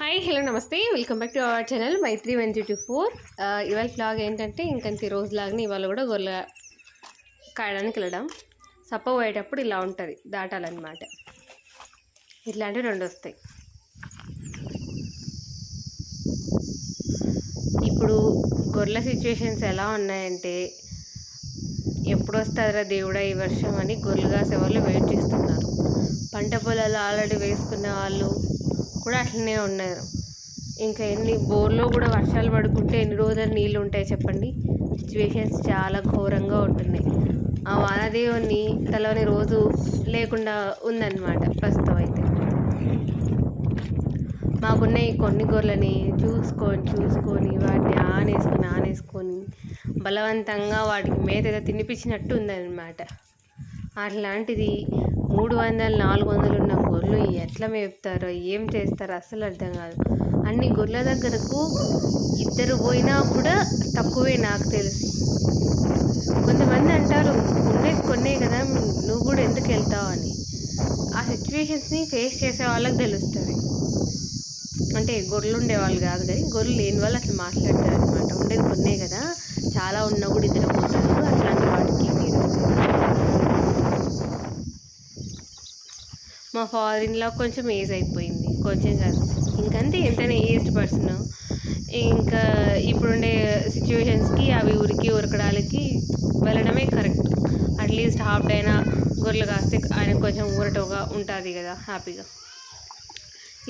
Hi hello నమస్తే. Welcome back to our channel Maitri one two four ఇవాళ vlog ఏంటంటే ఇంకంత రోజు లాగానే ఇవాళ కూడా గొర్రెల కాయడానికి వెళ్ళడం. సప్ప పోయేటప్పుడు ఇలా ఉంటుంది దాటాలన్నమాట. ఇట్లాంటివి రెండు వస్తాయి. ఇప్పుడు గొర్రెల సిచ్యువేషన్స్ ఎలా ఉన్నాయంటే ఎప్పుడు వస్తారా దేవుడా ఈ వర్షం అని గొర్రెలు కాసే వాళ్ళు వెయిట్ చేస్తున్నారు. పంట పొలాలు ఆల్రెడీ వేసుకున్న వాళ్ళు కూడా అట్లనే ఉన్నారు. ఇంకా ఎన్ని బోర్లో కూడా వర్షాలు పడుకుంటే ఎన్ని రోజులు నీళ్ళు ఉంటాయి చెప్పండి? సిచ్యువేషన్స్ చాలా ఘోరంగా ఉంటున్నాయి. ఆ వానదేవుని తలవని రోజు లేకుండా ఉందన్నమాట ప్రస్తుతం అయితే. మాకున్న ఈ కొన్ని గొర్రెలని చూసుకొని చూసుకొని వాటిని ఆనేసుకొని ఆనేసుకొని బలవంతంగా వాటికి మేత తినిపించినట్టు ఉందన్నమాట. అట్లాంటిది మూడు వందలు నాలుగు వందలు ఉన్న గొర్రెలు ఎట్లా మేపుతారో ఏం చేస్తారో అస్సలు అర్థం కాదు. అన్ని గొర్రెల దగ్గరకు ఇద్దరు పోయినా కూడా తక్కువే నాకు తెలిసి. కొంతమంది అంటారు ఉండేది కొన్నే కదా నువ్వు కూడా ఎందుకు వెళ్తావు అని. ఆ సిచ్యువేషన్స్ని ఫేస్ చేసే వాళ్ళకి తెలుస్తుంది. అంటే గొర్రెలు ఉండేవాళ్ళు కాదు కానీ గొర్రెలు లేని వాళ్ళు అట్లా మాట్లాడతారు అనమాట ఉండేది కొన్నే కదా చాలా ఉన్నా కూడా ఇద్దరు పోతారు అట్లాంటి వాటికి మా ఫారిన్లో కొంచెం ఏజ్ అయిపోయింది. కొంచెం కాదు. ఇంకంతే ఎంతైనా ఏజ్డ్ పర్సన్ ఇంకా ఇప్పుడుండే సిచ్యువేషన్స్కి అవి ఉరికి ఉరకడానికి వెళ్ళడమే కరెక్ట్ అట్లీస్ట్ హాఫ్ డే అయినా గొర్రెలు కాస్తే ఆయన కొంచెం ఊరటగా ఉంటుంది కదా హ్యాపీగా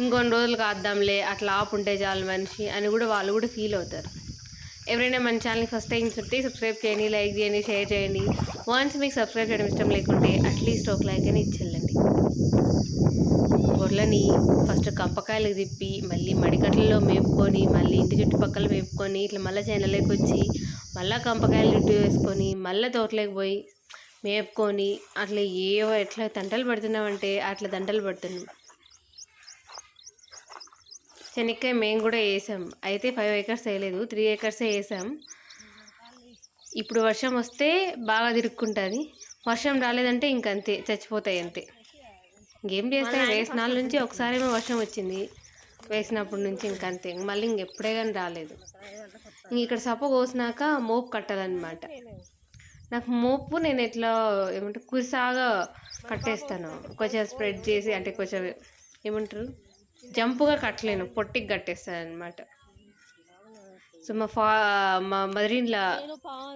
ఇంకొన్ని రోజులు కాద్దాంలే అట్లా ఆపు ఉంటే చాలు మనిషి అని కూడా వాళ్ళు కూడా ఫీల్ అవుతారు. ఎవరైనా మన ఛానల్ని ఫస్ట్ టైం చూస్తే సబ్స్క్రైబ్ చేయండి లైక్ చేయండి షేర్ చేయండి. వన్స్ మీకు సబ్స్క్రైబ్ చేయడం ఇష్టం లేకుంటే అట్లీస్ట్ ఒక లైక్ అని ఇచ్చేళ్ళండి గొర్రెలని ఫస్ట్ కంపకాయలు తిప్పి మళ్ళీ మడికట్లలో మేపుకొని మళ్ళీ ఇంటి చుట్టుపక్కల మేపుకొని ఇట్లా మళ్ళీ చేనలోకి వచ్చి మళ్ళీ కంపకాయలు చుట్టూ వేసుకొని మళ్ళీ తోటలోకి పోయి మేపుకొని అట్లా ఏవో ఎట్లా దంటలు పడుతున్నామంటే అట్లా దంటలు పడుతున్నాం. శనక్కాయ మేము కూడా వేసాం. అయితే ఫైవ్ ఏకర్స్ వేయలేదు త్రీ ఏకర్సే వేసాం. ఇప్పుడు వర్షం వస్తే బాగా తిరుక్కుంటుంది. వర్షం రాలేదంటే ఇంకంతే చచ్చిపోతాయి అంతే. ఇంకేం చేస్తాయి? వేసినాళ్ళ నుంచి ఒకసారేమో వర్షం వచ్చింది. వేసినప్పటి నుంచి ఇంకంతే మళ్ళీ ఇంకెప్పుడే కానీ రాలేదు. ఇంక ఇక్కడ సప కోసినాక మోపు కట్టాలన్నమాట. నాకు మోపు నేను ఎట్లా ఏమంటారు? కురిసాగా కట్టేస్తాను. కొంచెం స్ప్రెడ్ చేసి అంటే కొంచెం ఏమంటారు? జంపుగా కట్టలేను. పొట్టికి కట్టేస్తాను అనమాట సో మా ఫా మా మదరిన్లా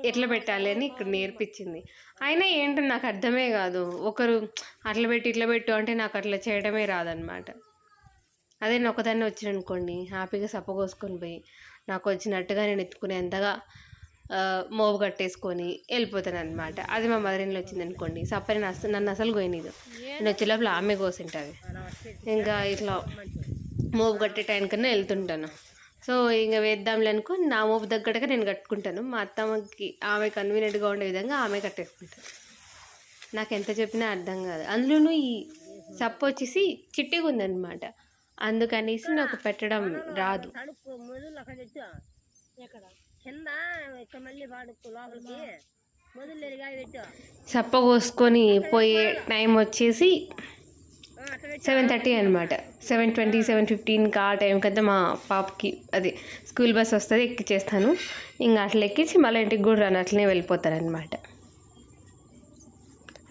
ఎట్లా పెట్టాలి అని ఇక్కడ నేర్పించింది. అయినా ఏంటో నాకు అర్థమే కాదు. ఒకరు అట్లా పెట్టి ఇట్లా పెట్టు అంటే నాకు అట్లా చేయడమే రాదనమాట అదే నేను ఒకదాన్ని వచ్చిన అనుకోండి హ్యాపీగా సప్ప కోసుకొని పోయి నాకు వచ్చినట్టుగా నేను ఎత్తుకునేంతగా ఆ, మోపు కట్టేసుకొని వెళ్ళిపోతాను అనమాట అది మా మదరిన్లో వచ్చింది అనుకోండి సప్పని నన్ను నన్ను అసలు పోయినది నేను వచ్చే లోపల ఆమె కోసింటుంది. ఇంకా ఇట్లా మోపు కట్టే టైం కన్నా వెళ్తుంటాను. సో ఇంకా వేద్దాంలే అనుకో నా మోపు దగ్గరగా నేను కట్టుకుంటాను. మా అత్తమ్మకి ఆమె కన్వీనియంట్గా ఉండే విధంగా ఆమె కట్టేసుకుంటాను నాకు ఎంత చెప్పినా అర్థం కాదు. అందులోనూ ఈ సప్పు వచ్చేసి చిట్టిగా ఉందన్నమాట అందుకనేసి నాకు పెట్టడం రాదు. సప్ప కోసుకొని పోయే టైం వచ్చేసి సెవెన్ థర్టీ అనమాట సెవెన్ ట్వంటీ సెవెన్ ఫిఫ్టీన్కి ఆ టైంకి అయితే మా పాపకి అది స్కూల్ బస్ వస్తుంది ఎక్కిచ్చేస్తాను. ఇంకా అట్లా ఎక్కించి మళ్ళీ ఇంటికి కూడా రాను అట్లనే వెళ్ళిపోతారనమాట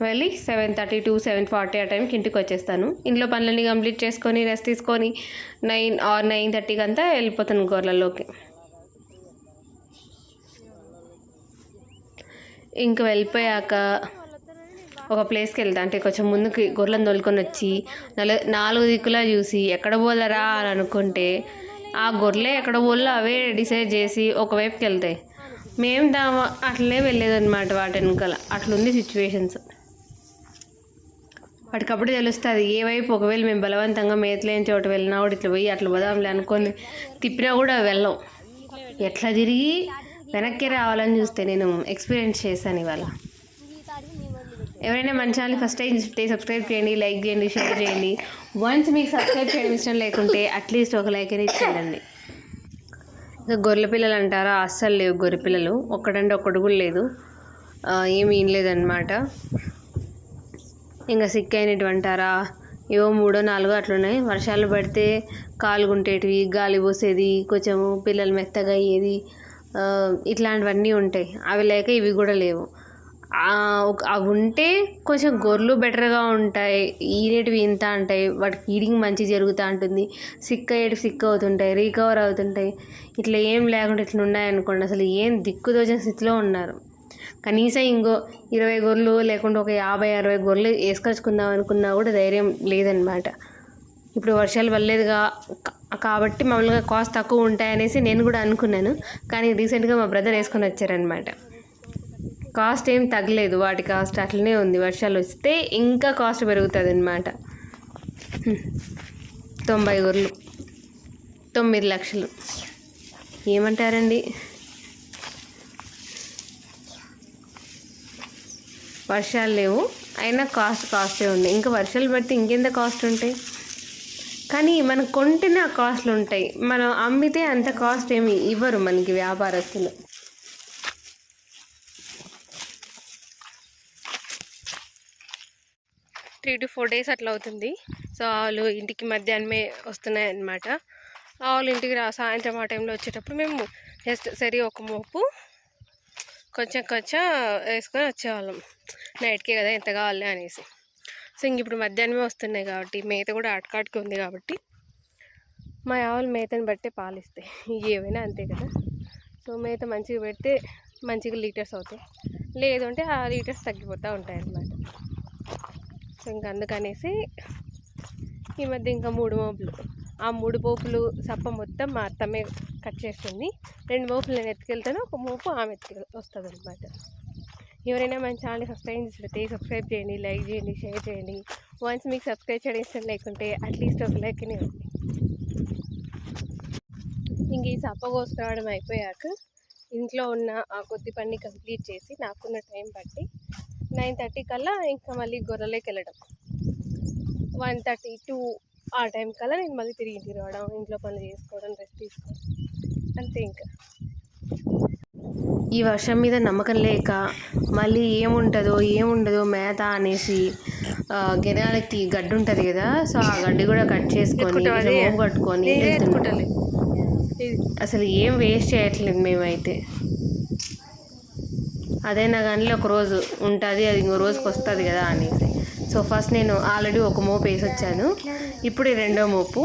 వెళ్ళి seven thirty to seven forty ఆ టైంకి ఇంటికి వచ్చేస్తాను. ఇంట్లో పనులన్నీ కంప్లీట్ చేసుకొని రెస్ట్ తీసుకొని నైన్ ఆర్ నైన్ థర్టీకి అంతా వెళ్ళిపోతాను గొర్రెల్లోకి ఇంక వెళ్ళిపోయాక ఒక ప్లేస్కి వెళ్తా. అంటే కొంచెం ముందుకి గొర్రెలను తోలుకొని వచ్చి నలు నాలుగు దిక్కులా చూసి ఎక్కడ పోలరా అని అనుకుంటే ఆ గొర్రెలే ఎక్కడ పోలో అవే డిసైడ్ చేసి ఒకవైపుకి వెళ్తాయి. మేము దా అట్లనే వెళ్ళేదన్నమాట వాటి వెనకాల. అట్లుంది సిచ్యువేషన్స్ వాటికప్పుడు తెలుస్తుంది ఏ వైపు ఒకవేళ మేము బలవంతంగా మేతలేని చోట వెళ్ళినా కూడా ఇట్లా పోయి అట్లా పోదాంలే అనుకొని తిప్పినా కూడా వెళ్ళం. ఎట్లా తిరిగి వెనక్కి రావాలని చూస్తే నేను ఎక్స్పీరియన్స్ చేశాను ఇవాళ. ఎవరైనా మన ఛానల్ ఫస్ట్ టైం చూస్తే సబ్స్క్రైబ్ చేయండి లైక్ చేయండి షేర్ చేయండి. వన్స్ మీకు సబ్స్క్రైబ్ చేయడం ఇష్టం లేకుంటే అట్లీస్ట్ ఒక లైక్ అనేది ఇచ్చేయండి ఇంకా గొర్రెల పిల్లలు అంటారా? అస్సలు లేవు గొర్రె పిల్లలు. ఒక్కడంటే ఒక్కడు కూడా లేదు. ఏమీ లేదనమాట ఇంకా సిక్ అయినట్టు అంటారా? ఏవో మూడో నాలుగో అట్లున్నాయి వర్షాలు పడితే కాలుగుంటేటివి గాలి పోసేది కొంచెము పిల్లలు మెత్తగా అయ్యేది ఇట్లాంటివన్నీ ఉంటాయి. అవి లేక ఇవి కూడా లేవు. అవి ఉంటే కొంచెం గొర్రెలు బెటర్గా ఉంటాయి. ఈనేటివి ఇంత ఉంటాయి వాటికి ఫీడింగ్ మంచి జరుగుతూ ఉంటుంది సిక్ అయ్యేటి సిక్ అవుతుంటాయి. రీకవర్ అవుతుంటాయి. ఇట్లా ఏం లేకుండా ఇట్లా ఉన్నాయనుకోండి అసలు ఏం దిక్కుదోచిన స్థితిలో ఉన్నారు. కనీసం ఇంకో ఇరవై గొర్రెలు లేకుంటే ఒక యాభై అరవై గొర్రెలు వేసుకొచ్చుకుందాం అనుకున్నా కూడా ధైర్యం లేదనమాట. ఇప్పుడు వర్షాలు పడలేదుగా. కా- కాబట్టి మామూలుగా కాస్ట్ తక్కువ ఉంటాయనేసి నేను కూడా అనుకున్నాను. కానీ రీసెంట్గా మా బ్రదర్ వేసుకొని వచ్చారనమాట. కాస్ట్ ఏం తగ్గలేదు వాటి కాస్ట్ అట్లనే ఉంది. వర్షాలు వస్తే ఇంకా కాస్ట్ పెరుగుతుంది అనమాట తొంభై గొర్రెలు తొమ్మిది లక్షలు. ఏమంటారండి? వర్షాలు లేవు అయినా కాస్ట్ కాస్టే ఉంది. ఇంకా వర్షాలు పడితే ఇంకెంత కాస్ట్ ఉంటాయి? కానీ మనం కొంటేనే ఆ కాస్ట్లు ఉంటాయి. మనం అమ్మితే అంత కాస్ట్ ఏమి ఇవ్వరు మనకి వ్యాపారస్తులు. త్రీ టు ఫోర్ డేస్ అట్లా అవుతుంది. సో ఆవులు ఇంటికి మధ్యాహ్నమే వస్తున్నాయి అన్నమాట ఆవులు ఇంటికి రా సాయంత్రం ఆ టైంలో వచ్చేటప్పుడు మేము జస్ట్ సరి ఒక మోపు కొంచెం కొంచెం వేసుకొని వచ్చేవాళ్ళం. నైట్కే కదా ఎంత కావాలి అనేసి. సో ఇంక ఇప్పుడు మధ్యాహ్నమే వస్తున్నాయి కాబట్టి మేత కూడా అటకాటుకి ఉంది కాబట్టి మా ఆవులు మేతని బట్టే పాలు ఇస్తాయి ఏవైనా అంతే కదా. సో మేత మంచిగా పెడితే మంచిగా లీటర్స్ అవుతాయి. లేదు ఆ లీటర్స్ తగ్గిపోతూ ఉంటాయి అన్నమాట సో అందుకనేసి ఈ మధ్య ఇంకా మూడు మోపులు. ఆ మూడు మోపులు సప్ప మొత్తం మా అత్తమ్మే కట్ చేస్తుంది. రెండు మోపులు నేను ఎత్తుకెళ్తాను ఒక మోపు ఆమె ఎత్తుకెళ్ వస్తుంది అనమాట ఎవరైనా మన ఛానల్ ఫస్ట్ టైం చూసినట్టే సబ్స్క్రైబ్ చేయండి లైక్ చేయండి షేర్ చేయండి. వన్స్ మీకు సబ్స్క్రైబ్ చేయడం ఇష్టం లేకుంటే అట్లీస్ట్ ఒక లైక్ ఇవ్వండి. ఇంక ఈ సప్ప కోసుకోవడం అయిపోయాక ఇంట్లో ఉన్న ఆ కొద్ది పని కంప్లీట్ చేసి నాకున్న టైం బట్టి నైన్ థర్టీ కల్లా ఇంకా మళ్ళీ గొర్రెలోకి వెళ్ళడం వన్ థర్టీ టూ ఆ టైం కల్లా నేను మళ్ళీ తిరిగి ఇంటికి రావడం ఇంట్లో పనులు చేసుకోవడం రెస్ట్ తీసుకోవడం అంతే ఇంకా. ఈ వర్షం మీద నమ్మకం లేక మళ్ళీ ఏముంటుందో ఏముండదో మేత అనేసి గెనాలకి గడ్డి ఉంటుంది కదా సో ఆ గడ్డి కూడా కట్ చేసుకొని కట్టుకొని. అసలు ఏం వేస్ట్ చేయట్లేదు మేమైతే. అదైనా కానీ ఒక రోజు ఉంటుంది అది ఇంకో రోజుకి వస్తుంది కదా అనేసి. సో ఫస్ట్ నేను ఆల్రెడీ ఒక మోపు వేసి వచ్చాను ఇప్పుడు ఈ రెండో మోపు.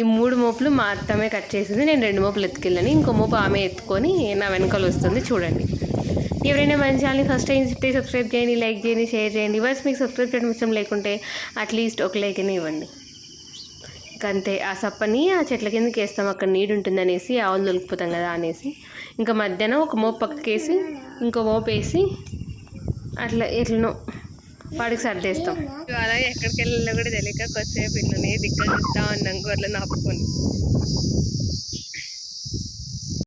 ఈ మూడు మోపులు మా అత్తమే కట్ చేసింది. నేను రెండు మోపులు ఎత్తుకెళ్ళాను. ఇంకో మోపు ఆమె ఎత్తుకొని నా వెనకాల వస్తుంది చూడండి. ఎవరైనా మన ఛానల్ని ఫస్ట్ టైం చెప్తే సబ్స్క్రైబ్ చేయండి లైక్ చేయండి షేర్ చేయండి. బస్ మీకు సబ్స్క్రైబ్ చేయడం ఇష్టం లేకుంటే అట్లీస్ట్ ఒక లైక్ అయినా ఇవ్వండి. అంతే ఆ సప్పని ఆ చెట్ల కిందకి వేస్తాం అక్కడ నీడు ఉంటుంది అనేసి ఆవులు దొరికిపోతాం కదా అనేసి. ఇంకా మధ్యాహ్నం ఒక మోపు పక్కకేసి ఇంకో మోపు వేసి అట్లా ఎట్లనో వాడికి సర్దేస్తాం. అలా ఎక్కడికి వెళ్ళినా కూడా తెలియక కొద్దిసేపు ఇట్లనే దిక్కలు చూస్తూ ఉన్నాం గొర్రెలను ఆపుకొని